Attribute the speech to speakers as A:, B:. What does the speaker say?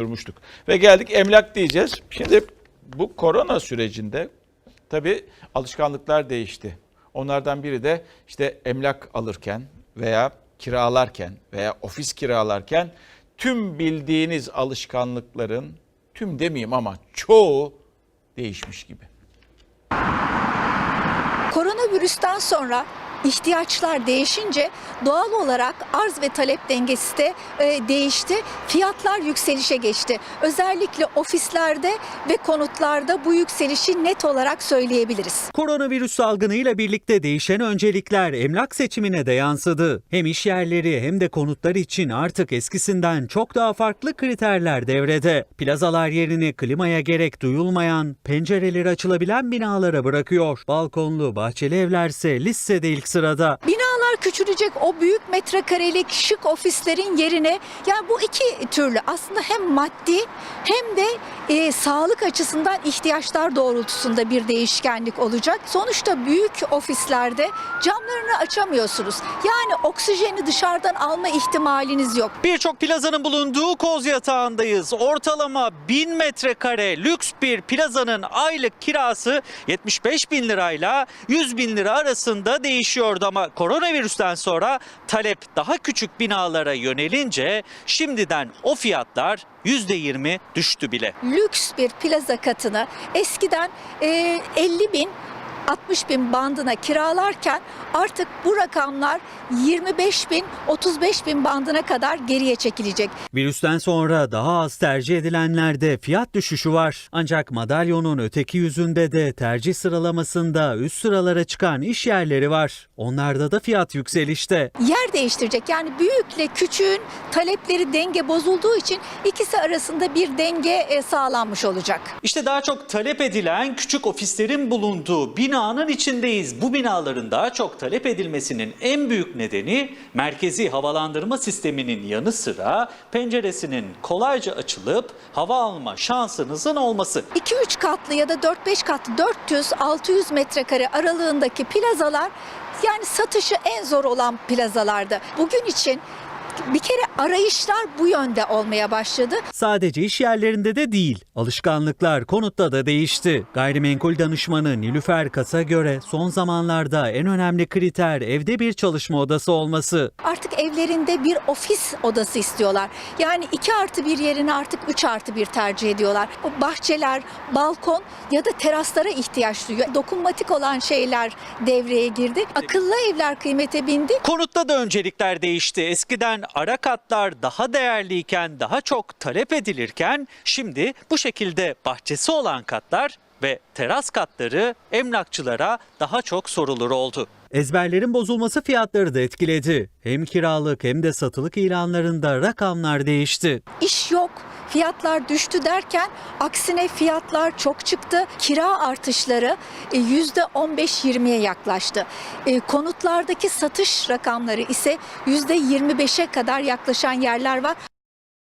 A: durmuştuk. Ve geldik emlak diyeceğiz. Şimdi bu korona sürecinde tabii alışkanlıklar değişti. Onlardan biri de işte emlak alırken veya kiralarken veya ofis kiralarken tüm bildiğiniz alışkanlıkların tüm demeyeyim ama çoğu değişmiş gibi.
B: Koronavirüsten sonra ihtiyaçlar değişince doğal olarak arz ve talep dengesi de e, değişti. Fiyatlar yükselişe geçti. Özellikle ofislerde ve konutlarda bu yükselişi net olarak söyleyebiliriz.
C: Koronavirüs salgınıyla birlikte değişen öncelikler emlak seçimine de yansıdı. Hem iş yerleri hem de konutlar için artık eskisinden çok daha farklı kriterler devrede. Plazalar yerini klimaya gerek duyulmayan, pencereleri açılabilen binalara bırakıyor. Balkonlu, bahçeli evlerse listede ilk sırada.
B: Binalar küçülecek o büyük metrekarelik şık ofislerin yerine yani bu iki türlü aslında hem maddi hem de e, sağlık açısından ihtiyaçlar doğrultusunda bir değişkenlik olacak. Sonuçta büyük ofislerde camlarını açamıyorsunuz. Yani oksijeni dışarıdan alma ihtimaliniz yok.
C: Birçok plazanın bulunduğu koz yatağındayız. Ortalama 1000 metrekare lüks bir plazanın aylık kirası 75 bin lirayla 100 bin lira arasında değişiyordu ama koronavirüsten sonra talep daha küçük binalara yönelince şimdiden o fiyatlar %20 düştü bile.
B: Lüks bir plaza katını eskiden e, 50 bin 60 bin bandına kiralarken artık bu rakamlar 25 bin 35 bin bandına kadar geriye çekilecek.
C: Virüsten sonra daha az tercih edilenlerde fiyat düşüşü var. Ancak madalyonun öteki yüzünde de tercih sıralamasında üst sıralara çıkan iş yerleri var. Onlarda da fiyat yükselişte.
B: Yer değiştirecek yani büyükle küçüğün talepleri denge bozulduğu için ikisi arasında bir denge e, sağlanmış olacak.
C: İşte daha çok talep edilen küçük ofislerin bulunduğu binanın içindeyiz. Bu binaların daha çok talep edilmesinin en büyük nedeni merkezi havalandırma sisteminin yanı sıra penceresinin kolayca açılıp hava alma şansınızın olması.
B: 2-3 katlı ya da 4-5 katlı 400-600 metrekare aralığındaki plazalar yani satışı en zor olan plazalardı. Bugün için bir kere arayışlar bu yönde olmaya başladı.
C: Sadece iş yerlerinde de değil, alışkanlıklar konutta da değişti. Gayrimenkul danışmanı Nilüfer Kas'a göre son zamanlarda en önemli kriter evde bir çalışma odası olması.
B: Artık evlerinde bir ofis odası istiyorlar. Yani 2 artı bir yerine artık 3 artı bir tercih ediyorlar. O bahçeler, balkon ya da teraslara ihtiyaç duyuyor. Dokunmatik olan şeyler devreye girdi. Akıllı evler kıymete bindi.
C: Konutta da öncelikler değişti. Eskiden ara katlar daha değerliyken, daha çok talep edilirken şimdi bu şekilde bahçesi olan katlar ve teras katları emlakçılara daha çok sorulur oldu. Ezberlerin bozulması fiyatları da etkiledi. Hem kiralık hem de satılık ilanlarında rakamlar değişti.
B: İş yok. Fiyatlar düştü derken aksine fiyatlar çok çıktı. Kira artışları e, %15-20'ye yaklaştı. E, Konutlardaki satış rakamları ise %25'e kadar yaklaşan yerler var.